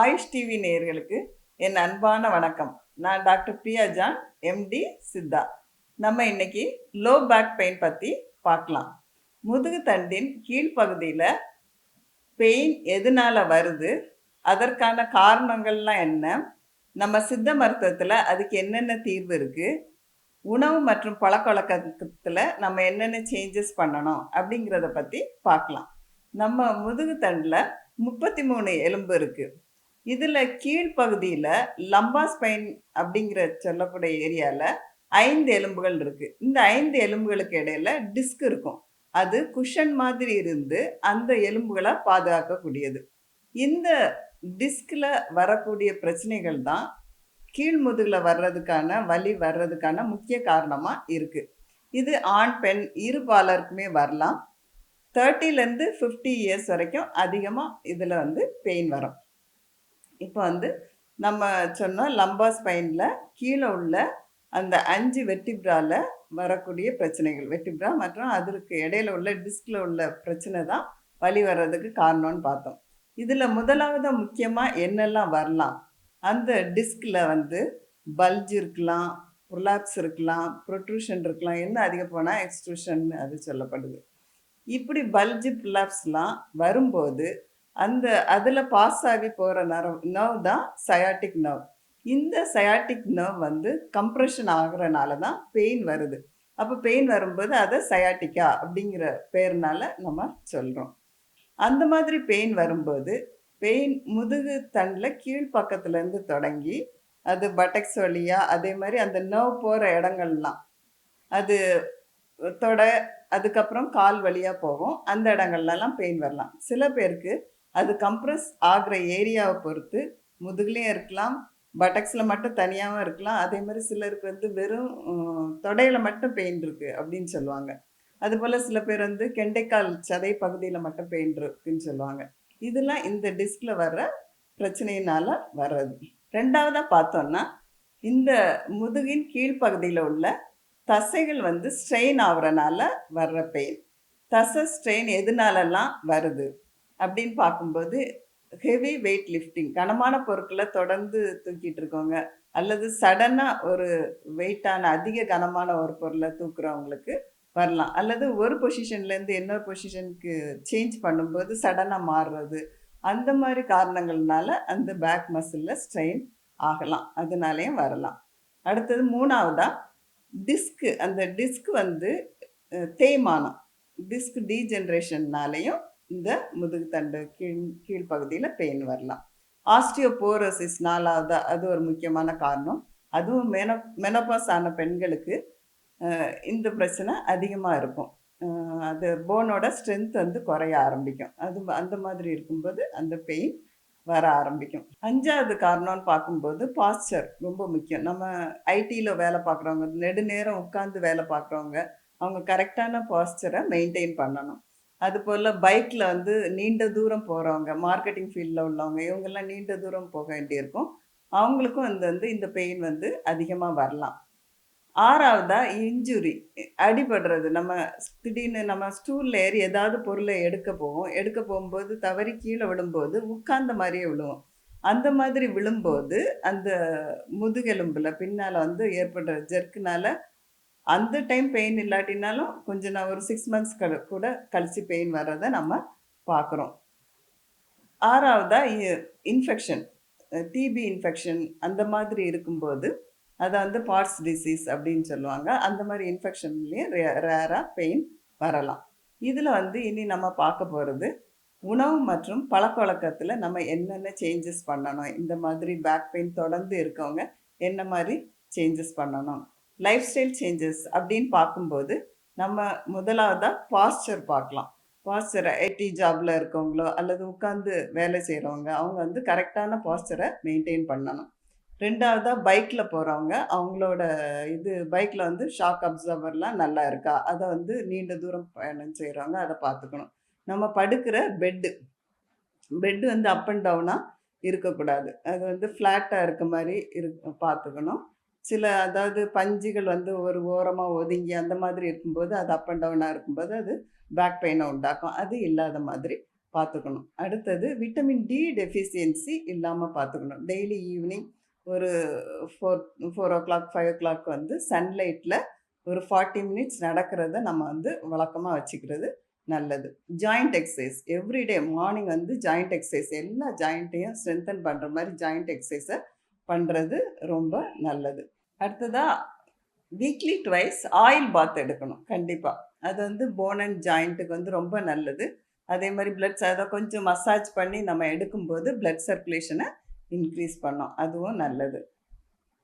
AYUSH TV நேயர்களுக்கு என் அன்பான வணக்கம். நான் doctor Priya John MD Siddha. நம்ம இன்னைக்கு லோ பேக் பெயின் பற்றி பார்க்கலாம். முதுகு தண்டின் கீழ்ப்பகுதியில் பெயின் எதனால் வருது அதற்கான காரணங்கள்லாம் என்ன நம்ம சித்த மருத்துவத்தில் அதுக்கு என்னென்ன தீர்வு இருக்குது உணவு மற்றும் பழக்கவழக்கத்தில் நம்ம என்னென்ன சேஞ்சஸ் பண்ணணும் அப்படிங்கிறத பற்றி பார்க்கலாம். நம்ம முதுகு தண்டில் முப்பத்தி மூணு எலும்பு இருக்குது இதில் கீழ்ப்பகுதியில் லம்பா ஸ்பைன் அப்படிங்கிற சொல்லக்கூடிய ஏரியாவில் ஐந்து எலும்புகள் இருக்குது இந்த ஐந்து எலும்புகளுக்கு இடையில டிஸ்க் இருக்கும். அது குஷன் மாதிரி இருந்து அந்த எலும்புகளை பாதுகாக்கக்கூடியது. இந்த டிஸ்கில் வரக்கூடிய பிரச்சனைகள் தான் கீழ் முதுகில் வர்றதுக்கான வலி வர்றதுக்கான முக்கிய காரணமாக இருக்குது இது ஆண் பெண் இரு பாலருக்குமே வரலாம். தேர்ட்டிலேருந்து ஃபிஃப்டி இயர்ஸ் வரைக்கும் அதிகமாக இதில் வந்து பெயின் வரும். இப்போ வந்து நம்ம சொன்னோம் லம்பா ஸ்பைனில் கீழே உள்ள அந்த அஞ்சு வெட்டிப்ரால வரக்கூடிய பிரச்சனைகள். வெட்டிப்ரா மற்றும் அதற்கு இடையில உள்ள டிஸ்கில் உள்ள பிரச்சனை தான் வலி வர்றதுக்கு காரணம்னு பார்த்தோம். இதில் முதலாவது முக்கியமாக என்னெல்லாம் வரலாம்? அந்த டிஸ்கில் வந்து பல்ஜ் இருக்கலாம் ப்ரொலாப்ஸ் இருக்கலாம் ப்ரொட்ரூஷன் இருக்கலாம். என்ன அதிக போனால் எக்ஸ்ட்ரூஷன் அது சொல்லப்படுது. இப்படி பல்ஜ் ப்ரொலாப்ஸ்லாம் வரும்போது அந்த அதில் பாஸ் ஆகி போகிற நரவ் நர்வ் தான் சயாட்டிக் நர்வ் இந்த சயாட்டிக் நர்வ் வந்து கம்ப்ரெஷன் ஆகிறனால தான் பெயின் வருது. அப்போ பெயின் வரும்போது அதை சயாட்டிக்கா அப்படிங்கிற பேர்னால நம்ம சொல்கிறோம் அந்த மாதிரி பெயின் வரும்போது பெயின் முதுகு தண்டில் கீழ் பக்கத்துலேருந்து தொடங்கி அது பட்டக்ஸ் வழியாக அதே மாதிரி அந்த நர்வ் போகிற இடங்கள்லாம். அது தொட அதுக்கப்புறம் கால் வழியாக போகும். அந்த இடங்கள்லாம் பெயின் வரலாம். சில பேருக்கு அது கம்ப்ரெஸ் ஆகிற ஏரியாவை பொறுத்து முதுகுலையும் இருக்கலாம் பட்டக்ஸில் மட்டும் தனியாகவும் இருக்கலாம். அதே மாதிரி சிலருக்கு வந்து வெறும் தொடையில் மட்டும் பெயின் இருக்குது அப்படின்னு சொல்லுவாங்க. அதுபோல் சில பேர் வந்து கெண்டைக்கால் சதை பகுதியில் மட்டும் பெயின் இருக்குன்னு சொல்லுவாங்க. இதெல்லாம் இந்த டிஸ்கில் வர்ற பிரச்சனையினால் வர்றது. ரெண்டாவதாக பார்த்தோன்னா இந்த முதுகின் கீழ்ப்பகுதியில் உள்ள தசைகள் வந்து ஸ்ட்ரெயின் ஆகுறனால வர்ற பெயின் தசை ஸ்ட்ரெயின் எதனாலலாம் வருது? அப்படின்னு பார்க்கும்போது ஹெவி வெயிட் லிஃப்டிங் கனமான பொருட்களை தொடர்ந்து தூக்கிட்டு இருக்கோங்க அல்லது சடனாக ஒரு வெயிட்டான அதிக கனமான ஒரு பொருளை தூக்குறவங்களுக்கு வரலாம். அல்லது ஒரு பொசிஷன்லேருந்து இன்னொரு பொசிஷனுக்கு சேஞ்ச் பண்ணும்போது சடனாக மாறுறது அந்த மாதிரி காரணங்கள்னால அந்த பேக் மசிலில் ஸ்ட்ரெயின் ஆகலாம் அதனாலேயும் வரலாம். அடுத்தது மூணாவதாக டிஸ்க்கு அந்த டிஸ்க் வந்து தேய்மானம். டிஸ்க் டீஜென்ரேஷன்னாலேயும் இந்த முதுகு தண்டு கீழ் கீழ்ப்பகுதியில் பெயின் வரலாம். ஆஸ்டியோபோரோசிஸ் நாலாவது அது ஒரு முக்கியமான காரணம். அதுவும் மெனோ மெனோபாஸ் ஆன பெண்களுக்கு இந்த பிரச்சனை அதிகமாக இருக்கும். அது போனோட ஸ்ட்ரென்த் வந்து குறைய ஆரம்பிக்கும். அது அந்த மாதிரி இருக்கும்போது அந்த பெயின் வர ஆரம்பிக்கும். அஞ்சாவது காரணம்னு பார்க்கும்போது பாஸ்டர் ரொம்ப முக்கியம். நம்ம ஐடியில் வேலை பார்க்குறவங்க நெடுநேரம் உட்காந்து வேலை பார்க்குறவங்க அவங்க கரெக்டான பாஸ்டரை மெயின்டைன் பண்ணணும். அது போல் பைக்கில் வந்து நீண்ட தூரம் போகிறவங்க மார்க்கெட்டிங் ஃபீல்டில் உள்ளவங்க இவங்கெல்லாம் நீண்ட தூரம் போக வேண்டியிருக்கும். அவங்களுக்கும் வந்து வந்து இந்த பெயின் வந்து அதிகமாக வரலாம். ஆறாவதா இன்ஜுரி அடிபடுறது. நம்ம திடீர்னு நம்ம ஸ்டூலில் ஏறி ஏதாவது பொருளை எடுக்க போவோம். எடுக்க போகும்போது தவறி கீழே விழும்போது உட்கார்ந்த மாதிரியே விழுவோம். அந்த மாதிரி விழும்போது அந்த முதுகெலும்பில் பின்னால் வந்து ஏற்படுற ஜெர்க்குனால அந்த டைம் பெயின் இல்லாட்டினாலும் கொஞ்சம் நான் ஒரு சிக்ஸ் மந்த்ஸ் க கூட கழிச்சு பெயின் வர்றதை நம்ம பார்க்குறோம். ஆறாவதா இன்ஃபெக்ஷன் டிபி இன்ஃபெக்ஷன் அந்த மாதிரி இருக்கும்போது அதை வந்து பார்ட்ஸ் டிசீஸ் அப்படின்னு சொல்லுவாங்க. அந்த மாதிரி இன்ஃபெக்ஷன்லேயும் ரே ரேராக பெயின் வரலாம். இதில் வந்து இனி நம்ம பார்க்க போகிறது உணவு மற்றும் பழக்கவழக்கத்தில் நம்ம என்னென்ன சேஞ்சஸ் பண்ணணும்? இந்த மாதிரி பேக் பெயின் தொடர்ந்து இருக்கவங்க என்ன மாதிரி சேஞ்சஸ் பண்ணணும்? லைஃப் ஸ்டைல் சேஞ்சஸ் அப்படின்னு பார்க்கும்போது நம்ம முதலாவதாக பாஸ்டர் பார்க்கலாம். பாஸ்டரை ஐடி ஜாபில் இருக்கவங்களோ அல்லது உட்காந்து வேலை செய்கிறவங்க அவங்க வந்து கரெக்டான பாஸ்டரை மெயின்டைன் பண்ணணும். ரெண்டாவதாக பைக்கில் போகிறவங்க அவங்களோட இது பைக்கில் வந்து ஷாக் அப்சர்வர்லாம் நல்லா இருக்கா? அதை வந்து நீண்ட தூரம் பயணம் செய்கிறவங்க அதை பார்த்துக்கணும். நம்ம படுக்கிற பெட்டு பெட்டு வந்து அப் அண்ட் டவுனாக இருக்கக்கூடாது. அது வந்து ஃப்ளாட்டாக இருக்க மாதிரி இரு பார்த்துக்கணும். சில அதாவது பஞ்சுகள் வந்து ஒரு ஓரமாக ஒதுங்கி அந்த மாதிரி இருக்கும்போது அது அப் அண்ட் டவுனாக இருக்கும்போது அது பேக் பெயினை உண்டாக்கும். அது இல்லாத மாதிரி பார்த்துக்கணும். அடுத்தது விட்டமின் டி டெஃபிஷியன்சி இல்லாமல் பார்த்துக்கணும். டெய்லி ஈவினிங் ஒரு four four o'clock five o'clock வந்து சன்லைட்டில் ஒரு ஃபார்ட்டி மினிட்ஸ் நடக்கிறத நம்ம வந்து வழக்கமாக வச்சுக்கிறது நல்லது. ஜாயிண்ட் எக்ஸசைஸ் எவ்ரிடே மார்னிங் வந்து ஜாயிண்ட் எக்ஸசைஸ் எல்லா ஜாயிண்ட்டையும் ஸ்ட்ரென்தன் பண்ணுற மாதிரி ஜாயிண்ட் எக்ஸசைஸை பண்ணுறது ரொம்ப நல்லது. அடுத்ததாக வீக்லி ட்வைஸ் ஆயில் பாத் எடுக்கணும். கண்டிப்பாக அது வந்து போன் அண்ட் ஜாயிண்ட்டுக்கு வந்து ரொம்ப நல்லது. அதே மாதிரி பிளட் அதை கொஞ்சம் மசாஜ் பண்ணி நம்ம எடுக்கும்போது பிளட் சர்க்குலேஷனை இன்க்ரீஸ் பண்ணோம். அதுவும் நல்லது.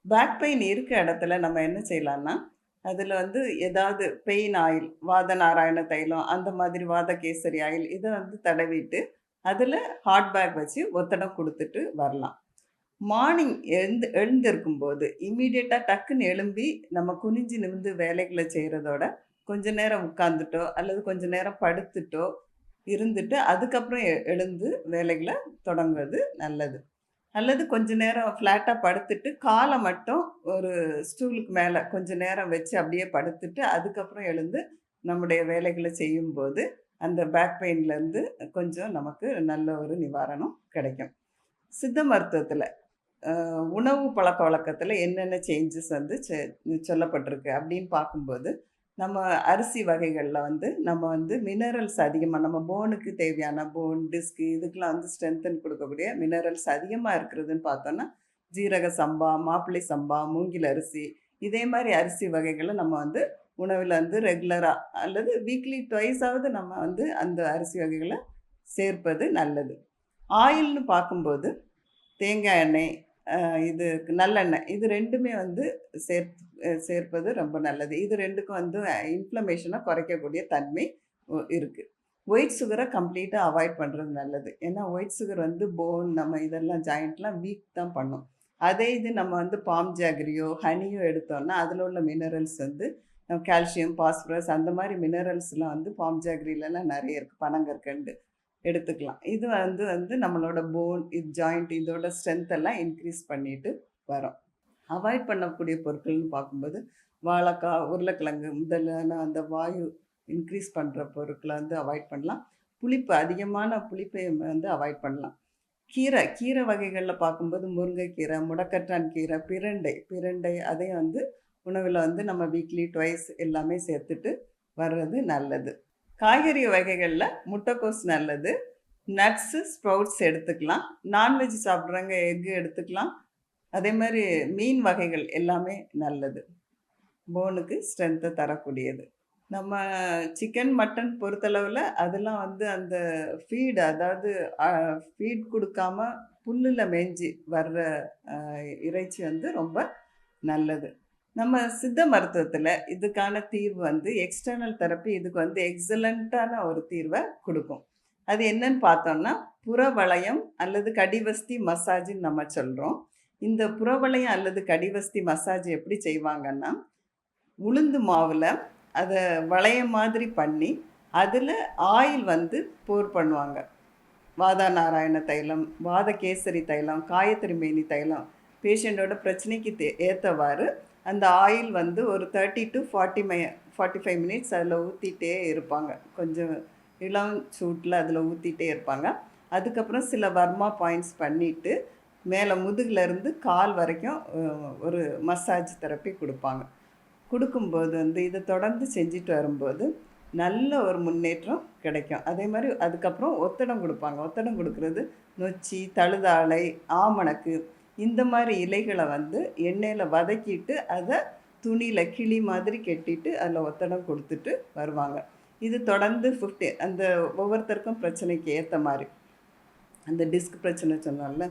பேக் பெயின் இருக்க இடத்துல நம்ம என்ன செய்யலாம்னா அதில் வந்து ஏதாவது பெயின் ஆயில் வாத நாராயண தைலம் அந்த மாதிரி வாத கேசரி ஆயில் இதை வந்து தடவிட்டு அதில் ஹாட் பேக் வச்சு ஒத்தடம் கொடுத்துட்டு வரலாம். மார்னிங் எழுந்து எழுந்திருக்கும் போது இம்மீடியட்டாக டக்குன்னு எழும்பி நம்ம குனிஞ்சு நிமிந்து வேலைகளை செய்கிறதோட கொஞ்ச நேரம் உட்காந்துட்டோ அல்லது கொஞ்ச நேரம் படுத்துட்டோ இருந்துட்டு அதுக்கப்புறம் எ- எழுந்து வேலைகளை தொடங்குவது நல்லது. அல்லது கொஞ்ச நேரம் ஃப்ளாட்டாக படுத்துட்டு காலை மட்டும் ஒரு ஸ்டூலுக்கு மேலே கொஞ்ச நேரம் வச்சு அப்படியே படுத்துட்டு அதுக்கப்புறம் எழுந்து நம்முடைய வேலைகளை செய்யும்போது அந்த பேக் பெயின்லேருந்து கொஞ்சம் நமக்கு நல்ல ஒரு நிவாரணம் கிடைக்கும். சித்த மருத்துவத்தில் உணவு பழக்க வழக்கத்தில் என்னென்ன சேஞ்சஸ் வந்து சொல்லப்பட்டிருக்கு அப்படின்னு பார்க்கும்போது நம்ம அரிசி வகைகளில் வந்து நம்ம வந்து மினரல்ஸ் அதிகமாக நம்ம போனுக்கு தேவையான போன் டிஸ்க் இதுக்கெலாம் வந்து ஸ்ட்ரென்தன் கொடுக்கக்கூடிய மினரல்ஸ் அதிகமாக இருக்கிறதுன்னு பார்த்தோன்னா ஜீரக சம்பா மாப்பிள்ளை சம்பா மூங்கில் அரிசி இதே மாதிரி அரிசி வகைகளை நம்ம வந்து உணவில் வந்து ரெகுலராக அல்லது வீக்லி ட்வைஸாவது நம்ம வந்து அந்த அரிசி வகைகளை சேர்ப்பது நல்லது. ஆயில்னு பார்க்கும்போது தேங்காய் எண்ணெய் இது நல்லெண்ணெய். இது ரெண்டுமே வந்து சேர் சேர்ப்பது ரொம்ப நல்லது. இது ரெண்டுக்கும் வந்து இன்ஃப்ளமேஷனை குறைக்கக்கூடிய தன்மை இருக்குது ஒயிட் சுகரை கம்ப்ளீட்டாக அவாய்ட் பண்ணுறது நல்லது. ஏன்னா ஒயிட் சுகர் வந்து போன் நம்ம இதெல்லாம் ஜாயிண்ட்லாம் வீக் தான் பண்ணும். அதே இது நம்ம வந்து பாம் ஜாகிரியோ ஹனியோ எடுத்தோம்னா அதில் உள்ள மினரல்ஸ் வந்து கால்சியம் பாஸ்பரஸ் அந்த மாதிரி மினரல்ஸ்லாம் வந்து பாம் ஜாகிரிலலாம் நிறைய இருக்குது பனங்கற்கண்டு எடுத்துக்கலாம். இது வந்து வந்து நம்மளோட போன் இது ஜாயிண்ட் இதோட ஸ்ட்ரென்த் எல்லாம் இன்க்ரீஸ் பண்ணிட்டு வரோம். அவாய்ட் பண்ணக்கூடிய பொருட்கள்னு பார்க்கும்போது வாழைக்காய் உருளைக்கிழங்கு முதலான அந்த வாயு இன்க்ரீஸ் பண்ணுற பொருட்களை வந்து அவாய்ட் பண்ணலாம். புளிப்பு அதிகமான புளிப்பை வந்து அவாய்ட் பண்ணலாம். கீரை கீரை வகைகளில் பார்க்கும்போது முருங்கைக்கீரை முடக்கற்றான் கீரை பிரண்டை பிரண்டை அதையும் வந்து உணவில் வந்து நம்ம வீக்லி ட்வைஸ் எல்லாமே சேர்த்துட்டு வர்றது நல்லது. காய்கறி வகைகளில் முட்டைக்கோஸ் நல்லது. நட்ஸு ஸ்ப்ரவுட்ஸ் எடுத்துக்கலாம். நான்வெஜ் சாப்பிட்றவங்க எக்கு எடுத்துக்கலாம். அதே மாதிரி மீன் வகைகள் எல்லாமே நல்லது. போனுக்கு ஸ்ட்ரென்த்தை தரக்கூடியது. நம்ம சிக்கன் மட்டன் பொறுத்தளவில் அதெல்லாம் வந்து அந்த ஃபீடு அதாவது ஃபீட் கொடுக்காம புல்லில் மேய்ஞ்சி வர்ற இறைச்சி வந்து ரொம்ப நல்லது. நம்ம சித்த மருத்துவத்தில் இதுக்கான தீர்வு வந்து எக்ஸ்டர்னல் தெரப்பி இதுக்கு வந்து எக்ஸலண்ட்டான ஒரு தீர்வை கொடுக்கும். அது என்னன்னு பார்த்தோம்னா புறவளையம் அல்லது கடிவஸ்தி மசாஜ்னு நம்ம சொல்கிறோம் இந்த புறவளையம் அல்லது கடிவஸ்தி மசாஜ் எப்படி செய்வாங்கன்னா உளுந்து மாவில் அதை வளையம் மாதிரி பண்ணி அதில் ஆயில் வந்து போர் பண்ணுவாங்க. வாதா நாராயண தைலம் வாத கேசரி தைலம் காயத்ரிமேனி தைலம் பேஷண்ட்டோட பிரச்சனைக்கு தே ஏற்றவாறு அந்த ஆயில் வந்து ஒரு thirty to forty my forty five minutes அதில் ஊற்றிட்டே இருப்பாங்க. கொஞ்சம் இளம் சூட்டில் அதில் ஊற்றிட்டே இருப்பாங்க. அதுக்கப்புறம் சில வர்மா பாயிண்ட்ஸ் பண்ணிவிட்டு மேலே முதுகுலேருந்து கால் வரைக்கும் ஒரு மசாஜ் தெரப்பி கொடுப்பாங்க. கொடுக்கும்போது வந்து இதை தொடர்ந்து செஞ்சுட்டு வரும்போது நல்ல ஒரு முன்னேற்றம் கிடைக்கும். அதே மாதிரி அதுக்கப்புறம் ஒத்தடம் கொடுப்பாங்க. ஒத்தடம் கொடுக்கறது நொச்சி தழுதாளை ஆமணக்கு இந்த மாதிரி இலைகளை வந்து எண்ணெயில் வதக்கிட்டு அதை துணியில் கிளி மாதிரி கெட்டிட்டு அதில் ஒத்தடம் கொடுத்துட்டு வருவாங்க. இது தொடர்ந்து ஃபிஃப்டி அந்த ஒவ்வொருத்தருக்கும் பிரச்சனைக்கு ஏற்ற மாதிரி. அந்த டிஸ்க் பிரச்சனை சொன்னால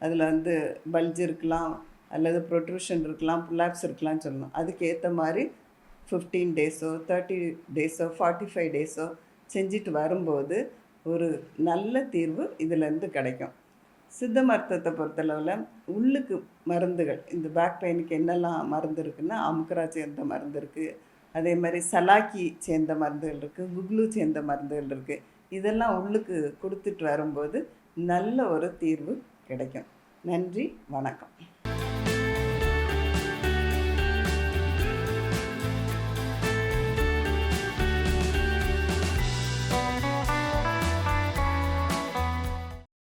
அதில் வந்து பல்ஜ் இருக்கலாம் அல்லது ப்ரொட்ரூஷன் இருக்கலாம் புல்லாப்ஸ் இருக்கலாம்னு சொல்லணும் அதுக்கு ஏற்ற மாதிரி ஃபிஃப்டீன் டேஸோ தேர்ட்டி டேஸோ ஃபார்ட்டி ஃபைவ் டேஸோ செஞ்சுட்டு வரும்போது ஒரு நல்ல தீர்வு இதிலேருந்து கிடைக்கும். சித்த மருத்துவத்தை பொறுத்தளவில் உள்ளுக்கு மருந்துகள் இந்த பேக் பெயினுக்கு என்னெல்லாம் மருந்து இருக்குன்னா அமுக்கரா சேர்ந்த மருந்து இருக்குது அதே மாதிரி சலாக்கி சேர்ந்த மருந்துகள் இருக்குது குக்லு சேர்ந்த மருந்துகள் இருக்குது இதெல்லாம் உள்ளுக்கு கொடுத்துட்டு வரும்போது நல்ல ஒரு தீர்வு கிடைக்கும். நன்றி வணக்கம்.